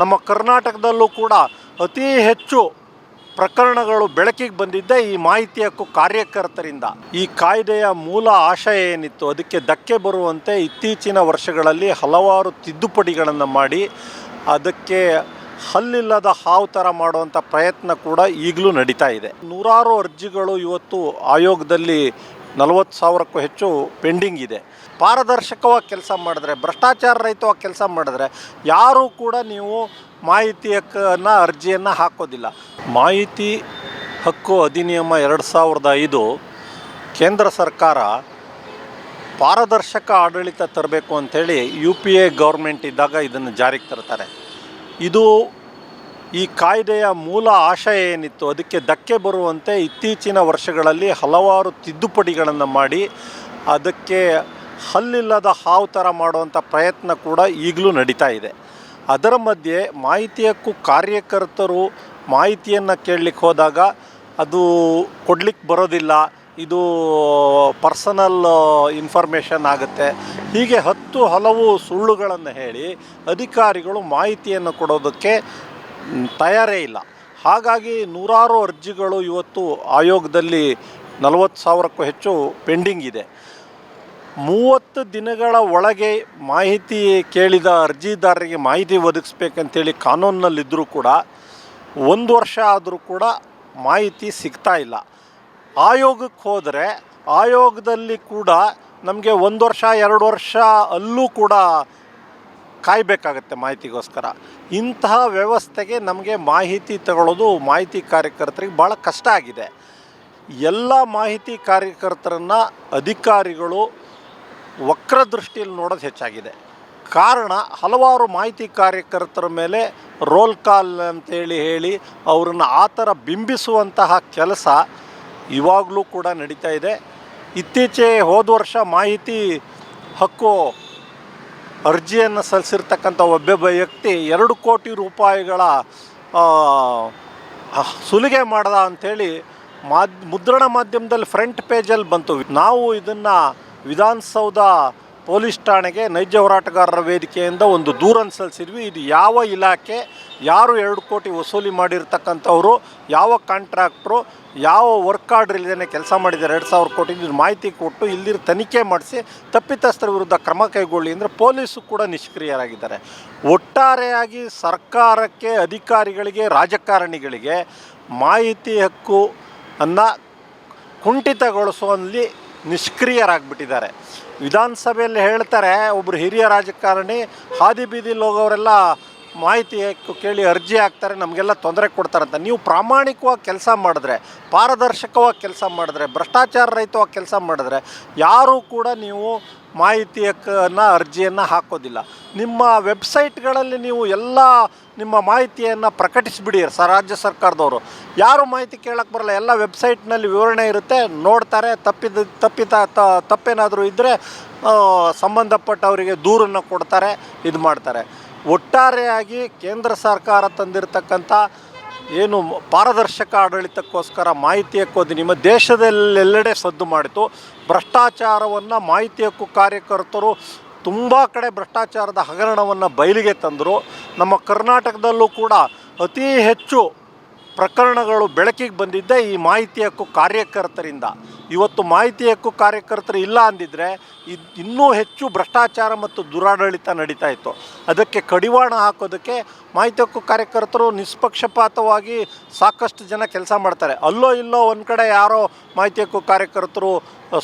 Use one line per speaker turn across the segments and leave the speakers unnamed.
ನಮ್ಮ ಕರ್ನಾಟಕದಲ್ಲೂ ಕೂಡ ಅತಿ ಹೆಚ್ಚು ಪ್ರಕರಣಗಳು ಬೆಳಕಿಗೆ ಬಂದಿದ್ದ ಈ ಮಾಹಿತಿ ಹಕ್ಕು ಕಾರ್ಯಕರ್ತರಿಂದ. ಈ ಕಾಯ್ದೆಯ ಮೂಲ ಆಶಯ ಏನಿತ್ತು? ಅದಕ್ಕೆ ಧಕ್ಕೆ ಬರುವಂತೆ ಇತ್ತೀಚಿನ ವರ್ಷಗಳಲ್ಲಿ ಹಲವಾರು ತಿದ್ದುಪಡಿಗಳನ್ನು ಮಾಡಿ, ಅದಕ್ಕೆ ಹಲ್ಲಿಲ್ಲದ ಹಾವು ಥರ ಮಾಡುವಂಥ ಪ್ರಯತ್ನ ಕೂಡ ಈಗಲೂ ನಡೀತಾ ಇದೆ. ನೂರಾರು ಅರ್ಜಿಗಳು ಇವತ್ತು ಆಯೋಗದಲ್ಲಿ ನಲವತ್ತು ಸಾವಿರಕ್ಕೂ ಹೆಚ್ಚು ಪೆಂಡಿಂಗ್ ಇದೆ. ಪಾರದರ್ಶಕವಾಗಿ ಕೆಲಸ ಮಾಡಿದ್ರೆ, ಭ್ರಷ್ಟಾಚಾರ ರಹಿತವಾಗಿ ಕೆಲಸ ಮಾಡಿದ್ರೆ ಯಾರೂ ಕೂಡ ನೀವು ಮಾಹಿತಿ ಹಕ್ಕನ್ನು, ಅರ್ಜಿಯನ್ನು ಹಾಕೋದಿಲ್ಲ. ಮಾಹಿತಿ ಹಕ್ಕು ಅಧಿನಿಯಮ ಎರಡು ಸಾವಿರದ ಐದು ಕೇಂದ್ರ ಸರ್ಕಾರ ಪಾರದರ್ಶಕ ಆಡಳಿತ ತರಬೇಕು ಅಂಥೇಳಿ ಯು ಪಿ ಎ ಗೌರ್ಮೆಂಟ್ ಇದ್ದಾಗ ಇದನ್ನು ಜಾರಿಗೆ ತರ್ತಾರೆ. ಇದು ಈ ಕಾಯ್ದೆಯ ಮೂಲ ಆಶಯ ಏನಿತ್ತು? ಅದಕ್ಕೆ ಧಕ್ಕೆ ಬರುವಂತೆ ಇತ್ತೀಚಿನ ವರ್ಷಗಳಲ್ಲಿ ಹಲವಾರು ತಿದ್ದುಪಡಿಗಳನ್ನು ಮಾಡಿ ಅದಕ್ಕೆ ಹಲ್ಲಿಲ್ಲದ ಹಾವು ಥರ ಮಾಡುವಂಥ ಪ್ರಯತ್ನ ಕೂಡ ಈಗಲೂ ನಡೀತಾ ಇದೆ. ಅದರ ಮಧ್ಯೆ ಮಾಹಿತಿ ಹಕ್ಕು ಕಾರ್ಯಕರ್ತರು ಮಾಹಿತಿಯನ್ನು ಕೇಳಲಿಕ್ಕೆ ಹೋದಾಗ ಅದು ಕೊಡ್ಲಿಕ್ಕೆ ಬರೋದಿಲ್ಲ. ಇದು ಪರ್ಸನಲ್ ಇನ್ಫಾರ್ಮೇಷನ್ ಆಗುತ್ತೆ. ಹೀಗೆ ಹತ್ತು ಹಲವು ಸುಳ್ಳುಗಳನ್ನು ಹೇಳಿ ಅಧಿಕಾರಿಗಳು ಮಾಹಿತಿಯನ್ನು ಕೊಡೋದಕ್ಕೆ ತಯಾರೇ ಇಲ್ಲ. ಹಾಗಾಗಿ ನೂರಾರು ಅರ್ಜಿಗಳು ಇವತ್ತು ಆಯೋಗದಲ್ಲಿ ನಲವತ್ತು ಸಾವಿರಕ್ಕೂ ಹೆಚ್ಚು ಪೆಂಡಿಂಗ್ ಇದೆ. ಮೂವತ್ತು ದಿನಗಳ ಒಳಗೆ ಮಾಹಿತಿ ಕೇಳಿದ ಅರ್ಜಿದಾರರಿಗೆ ಮಾಹಿತಿ ಒದಗಿಸ್ಬೇಕಂತೇಳಿ ಕಾನೂನಿನಲ್ಲಿದ್ದರೂ ಕೂಡ ಒಂದು ವರ್ಷ ಆದರೂ ಕೂಡ ಮಾಹಿತಿ ಸಿಗ್ತಾ ಇಲ್ಲ. ಆಯೋಗಕ್ಕೆ ಹೋದರೆ ಆಯೋಗದಲ್ಲಿ ಕೂಡ ನಮಗೆ ಒಂದು ವರ್ಷ, ಎರಡು ವರ್ಷ ಅಲ್ಲೂ ಕೂಡ ಕಾಯಬೇಕಾಗತ್ತೆ ಮಾಹಿತಿಗೋಸ್ಕರ. ಇಂತಹ ವ್ಯವಸ್ಥೆಗೆ ನಮಗೆ ಮಾಹಿತಿ ತಗೊಳ್ಳೋದು ಮಾಹಿತಿ ಕಾರ್ಯಕರ್ತರಿಗೆ ಭಾಳ ಕಷ್ಟ ಆಗಿದೆ. ಎಲ್ಲ ಮಾಹಿತಿ ಕಾರ್ಯಕರ್ತರನ್ನು ಅಧಿಕಾರಿಗಳು ವಕ್ರದೃಷ್ಟಿಯಲ್ಲಿ ನೋಡೋದು ಹೆಚ್ಚಾಗಿದೆ. ಕಾರಣ ಹಲವಾರು ಮಾಹಿತಿ ಕಾರ್ಯಕರ್ತರ ಮೇಲೆ ರೋಲ್ ಕಾಲ್ ಅಂತೇಳಿ ಹೇಳಿ ಅವರನ್ನು ಆ ಥರ ಬಿಂಬಿಸುವಂತಹ ಕೆಲಸ ಇವಾಗಲೂ ಕೂಡ ನಡೀತಾ ಇದೆ. ಇತ್ತೀಚೆ ಹೋದ ವರ್ಷ ಮಾಹಿತಿ ಹಕ್ಕು ಅರ್ಜಿಯನ್ನು ಸಲ್ಲಿಸಿರ್ತಕ್ಕಂಥ ಒಬ್ಬೊಬ್ಬ ವ್ಯಕ್ತಿ ಎರಡು ಕೋಟಿ ರೂಪಾಯಿಗಳ ಸುಲಿಗೆ ಮಾಡ್ದ ಅಂಥೇಳಿ ಮಾದ್, ಮುದ್ರಣ ಮಾಧ್ಯಮದಲ್ಲಿ ಫ್ರಂಟ್ ಪೇಜಲ್ಲಿ ಬಂತು. ನಾವು ಇದನ್ನು ವಿಧಾನಸೌಧ ಪೊಲೀಸ್ ಠಾಣೆಗೆ ನೈಜ ಹೋರಾಟಗಾರರ ವೇದಿಕೆಯಿಂದ ಒಂದು ದೂರನ್ನು ಸಲ್ಲಿಸಿದ್ವಿ. ಇದು ಯಾವ ಇಲಾಖೆ, ಯಾರು ಎರಡು ಕೋಟಿ ವಸೂಲಿ ಮಾಡಿರ್ತಕ್ಕಂಥವರು, ಯಾವ ಕಾಂಟ್ರಾಕ್ಟ್ರು, ಯಾವ ವರ್ಕ್ ಆರ್ಡ್ರ್ ಇಲ್ಲದೇ ಕೆಲಸ ಮಾಡಿದ್ದಾರೆ ಎರಡು ಸಾವಿರ ಕೋಟಿ ಇದ್ರ ಮಾಹಿತಿ ಕೊಟ್ಟು ಇಲ್ಲಿರ ತನಿಖೆ ಮಾಡಿಸಿ ತಪ್ಪಿತಸ್ಥರ ವಿರುದ್ಧ ಕ್ರಮ ಕೈಗೊಳ್ಳಿ ಅಂದರೆ ಪೊಲೀಸು ಕೂಡ ನಿಷ್ಕ್ರಿಯರಾಗಿದ್ದಾರೆ. ಒಟ್ಟಾರೆಯಾಗಿ ಸರ್ಕಾರಕ್ಕೆ, ಅಧಿಕಾರಿಗಳಿಗೆ, ರಾಜಕಾರಣಿಗಳಿಗೆ ಮಾಹಿತಿ ಹಕ್ಕು ಅನ್ನು ಕುಂಠಿತಗೊಳಿಸುವಲ್ಲಿ ನಿಷ್ಕ್ರಿಯರಾಗ್ಬಿಟ್ಟಿದ್ದಾರೆ. ವಿಧಾನಸಭೆಯಲ್ಲಿ ಹೇಳ್ತಾರೆ ಒಬ್ಬರು ಹಿರಿಯ ರಾಜಕಾರಣಿ ಹಾದಿ ಬೀದಿಲಿ ಹೋಗೋರೆಲ್ಲ ಮಾಹಿತಿ ಕೇಳಿ ಅರ್ಜಿ ಹಾಕ್ತಾರೆ, ನಮಗೆಲ್ಲ ತೊಂದರೆ ಕೊಡ್ತಾರಂತ. ನೀವು ಪ್ರಾಮಾಣಿಕವಾಗಿ ಕೆಲಸ ಮಾಡಿದ್ರೆ, ಪಾರದರ್ಶಕವಾಗಿ ಕೆಲಸ ಮಾಡಿದ್ರೆ, ಭ್ರಷ್ಟಾಚಾರ ರಹಿತವಾಗಿ ಕೆಲಸ ಮಾಡಿದ್ರೆ, ಯಾರೂ ಕೂಡ ನೀವು ಮಾಹಿತಿ ಹಕ್ಕನ್ನು ಅರ್ಜಿಯನ್ನು ಹಾಕೋದಿಲ್ಲ. ನಿಮ್ಮ ವೆಬ್ಸೈಟ್ಗಳಲ್ಲಿ ನೀವು ಎಲ್ಲ ನಿಮ್ಮ ಮಾಹಿತಿಯನ್ನು ಪ್ರಕಟಿಸಿಬಿಡಿ ಸ ರಾಜ್ಯ ಸರ್ಕಾರದವರು. ಯಾರು ಮಾಹಿತಿ ಕೇಳಕ್ಕೆ ಬರಲ್ಲ, ಎಲ್ಲ ವೆಬ್ಸೈಟ್ನಲ್ಲಿ ವಿವರಣೆ ಇರುತ್ತೆ, ನೋಡ್ತಾರೆ, ತಪ್ಪಿದ ತಪ್ಪಿತ ತಪ್ಪೇನಾದರೂ ಇದ್ದರೆ ಸಂಬಂಧಪಟ್ಟವರಿಗೆ ದೂರನ್ನು ಕೊಡ್ತಾರೆ ಇದು ಮಾಡ್ತಾರೆ ಒಟ್ಟಾರೆಯಾಗಿ ಕೇಂದ್ರ ಸರ್ಕಾರ ತಂದಿರತಕ್ಕಂಥ ಏನು ಪಾರದರ್ಶಕ ಆಡಳಿತಕ್ಕೋಸ್ಕರ ಮಾಹಿತಿ ಹಕ್ಕು ನಿಮ್ಮ ದೇಶದಲ್ಲೆಲ್ಲೆಡೆ ಸದ್ದು ಮಾಡಿತು. ಭ್ರಷ್ಟಾಚಾರವನ್ನು ಮಾಹಿತಿ ಹಕ್ಕು ಕಾರ್ಯಕರ್ತರು ತುಂಬ ಕಡೆ ಭ್ರಷ್ಟಾಚಾರದ ಹಗರಣವನ್ನು ಬಯಲಿಗೆ ತಂದರು. ನಮ್ಮ ಕರ್ನಾಟಕದಲ್ಲೂ ಕೂಡ ಅತಿ ಹೆಚ್ಚು ಪ್ರಕರಣಗಳು ಬೆಳಕಿಗೆ ಬಂದಿದ್ದೆ ಈ ಮಾಹಿತಿ ಹಕ್ಕು ಕಾರ್ಯಕರ್ತರಿಂದ. ಇವತ್ತು ಮಾಹಿತಿ ಹಕ್ಕು ಕಾರ್ಯಕರ್ತರು ಇಲ್ಲ ಅಂದಿದ್ರೆ ಇದು ಇನ್ನೂ ಹೆಚ್ಚು ಭ್ರಷ್ಟಾಚಾರ ಮತ್ತು ದುರಾಡಳಿತ ನಡೀತಾ ಇತ್ತು. ಅದಕ್ಕೆ ಕಡಿವಾಣ ಹಾಕೋದಕ್ಕೆ ಮಾಹಿತಿ ಹಕ್ಕು ಕಾರ್ಯಕರ್ತರು ನಿಷ್ಪಕ್ಷಪಾತವಾಗಿ ಸಾಕಷ್ಟು ಜನ ಕೆಲಸ ಮಾಡ್ತಾರೆ. ಅಲ್ಲೋ ಇಲ್ಲೋ ಒಂದು ಕಡೆ ಯಾರೋ ಮಾಹಿತಿ ಹಕ್ಕು ಕಾರ್ಯಕರ್ತರು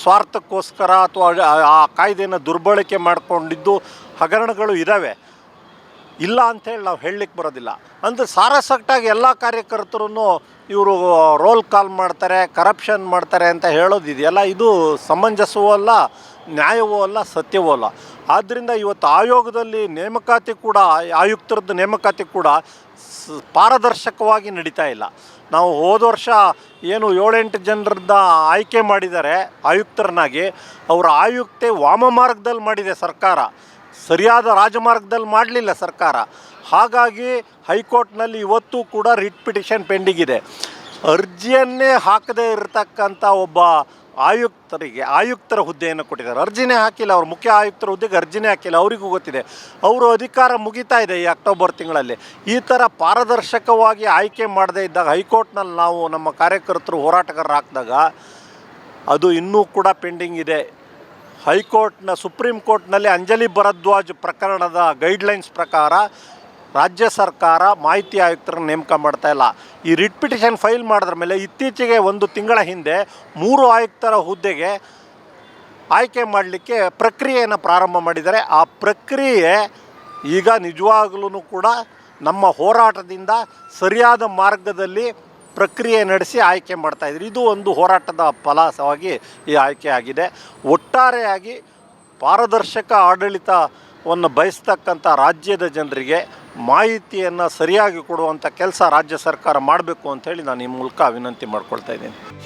ಸ್ವಾರ್ಥಕ್ಕೋಸ್ಕರ ಅಥವಾ ಆ ಕಾಯ್ದೆಯನ್ನು ದುರ್ಬಳಕೆ ಮಾಡಿಕೊಂಡಿದ್ದು ಹಗರಣಗಳು ಇದ್ದಾವೆ ಇಲ್ಲ ಅಂಥೇಳಿ ನಾವು ಹೇಳಲಿಕ್ಕೆ ಬರೋದಿಲ್ಲ. ಅಂದರೆ ಸಾರಸಕ್ಟಾಗಿ ಎಲ್ಲ ಕಾರ್ಯಕರ್ತರೂ ಇವರು ರೋಲ್ ಕಾಲ್ ಮಾಡ್ತಾರೆ ಕರಪ್ಷನ್ ಮಾಡ್ತಾರೆ ಅಂತ ಹೇಳೋದಿದೆಯಲ್ಲ, ಇದು ಸಮಂಜಸವೂ ಅಲ್ಲ, ನ್ಯಾಯವೂ ಅಲ್ಲ, ಸತ್ಯವೂ ಅಲ್ಲ. ಆದ್ದರಿಂದ ಇವತ್ತು ಆಯೋಗದಲ್ಲಿ ನೇಮಕಾತಿ ಕೂಡ, ಆಯುಕ್ತರದ್ದು ನೇಮಕಾತಿ ಕೂಡ ಪಾರದರ್ಶಕವಾಗಿ ನಡೀತಾ ಇಲ್ಲ. ನಾವು ಹೋದ ವರ್ಷ ಏನು ಏಳೆಂಟು ಜನರದ್ದ ಆಯ್ಕೆ ಮಾಡಿದ್ದಾರೆ, ಆಯುಕ್ತರನ್ನಾಗಿ. ಅವರ ಆಯುಕ್ತೆ ವಾಮ ಮಾರ್ಗದಲ್ಲಿ ಮಾಡಿದೆ ಸರ್ಕಾರ. ಸರಿಯಾದ ರಾಜಮಾರ್ಗದಲ್ಲಿ ಮಾಡಲಿಲ್ಲ ಸರ್ಕಾರ. ಹಾಗಾಗಿ ಹೈಕೋರ್ಟ್ನಲ್ಲಿ ಇವತ್ತು ಕೂಡ ರಿಟ್ ಪಿಟಿಷನ್ ಪೆಂಡಿಂಗ್ ಇದೆ ಅರ್ಜಿಯನ್ನೇ ಹಾಕದೇ ಇರತಕ್ಕಂಥ ಒಬ್ಬ ಆಯುಕ್ತರಿಗೆ, ಆಯುಕ್ತರ ಹುದ್ದೆಯನ್ನು ಕೊಟ್ಟಿದ್ದಾರೆ. ಅರ್ಜಿನೇ ಹಾಕಿಲ್ಲ ಅವರು, ಮುಖ್ಯ ಆಯುಕ್ತರ ಹುದ್ದೆಗೆ ಅರ್ಜಿನೇ ಹಾಕಿಲ್ಲ. ಅವರಿಗೂ ಗೊತ್ತಿದೆ. ಅವರು ಅಧಿಕಾರ ಮುಗಿತಾ ಇದೆ ಈ ಅಕ್ಟೋಬರ್ ತಿಂಗಳಲ್ಲಿ. ಈ ಥರ ಪಾರದರ್ಶಕವಾಗಿ ಆಯ್ಕೆ ಮಾಡದೇ ಇದ್ದಾಗ ಹೈಕೋರ್ಟ್ನಲ್ಲಿ ನಾವು ನಮ್ಮ ಕಾರ್ಯಕರ್ತರು ಹೋರಾಟಗಾರರು ಹಾಕಿದಾಗ ಅದು ಇನ್ನೂ ಕೂಡ ಪೆಂಡಿಂಗ್ ಇದೆ. ಹೈಕೋರ್ಟ್ನ, ಸುಪ್ರೀಂ ಕೋರ್ಟ್ನಲ್ಲಿ ಅಂಜಲಿ ಭರದ್ವಾಜ್ ಪ್ರಕರಣದ ಗೈಡ್ಲೈನ್ಸ್ ಪ್ರಕಾರ ರಾಜ್ಯ ಸರ್ಕಾರ ಮಾಹಿತಿ ಆಯುಕ್ತರನ್ನು ನೇಮಕ ಮಾಡ್ತಾ ಇಲ್ಲ. ಈ ರಿಟ್ ಪಿಟಿಷನ್ ಫೈಲ್ ಮಾಡಿದ್ರ ಮೇಲೆ ಇತ್ತೀಚೆಗೆ ಒಂದು ತಿಂಗಳ ಹಿಂದೆ ಮೂರು ಆಯುಕ್ತರ ಹುದ್ದೆಗೆ ಆಯ್ಕೆ ಮಾಡಲಿಕ್ಕೆ ಪ್ರಕ್ರಿಯೆಯನ್ನು ಪ್ರಾರಂಭ ಮಾಡಿದ್ದಾರೆ. ಆ ಪ್ರಕ್ರಿಯೆ ಈಗ ನಿಜವಾಗ್ಲೂ ಕೂಡ ನಮ್ಮ ಹೋರಾಟದಿಂದ ಸರಿಯಾದ ಮಾರ್ಗದಲ್ಲಿ ಪ್ರಕ್ರಿಯೆ ನಡೆಸಿ ಆಯ್ಕೆ ಮಾಡ್ತಾ ಇದ್ರು. ಇದು ಒಂದು ಹೋರಾಟದ ಫಲಸವಾಗಿ ಈ ಆಯ್ಕೆ ಆಗಿದೆ. ಒಟ್ಟಾರೆಯಾಗಿ ಪಾರದರ್ಶಕ ಆಡಳಿತವನ್ನು ಬಯಸ್ತಕ್ಕಂಥ ರಾಜ್ಯದ ಜನರಿಗೆ ಮಾಹಿತಿಯನ್ನು ಸರಿಯಾಗಿ ಕೊಡುವಂಥ ಕೆಲಸ ರಾಜ್ಯ ಸರ್ಕಾರ ಮಾಡಬೇಕು ಅಂತೇಳಿ ನಾನು ಈ ಮೂಲಕ ವಿನಂತಿ ಮಾಡ್ಕೊಳ್ತಾ ಇದ್ದೀನಿ.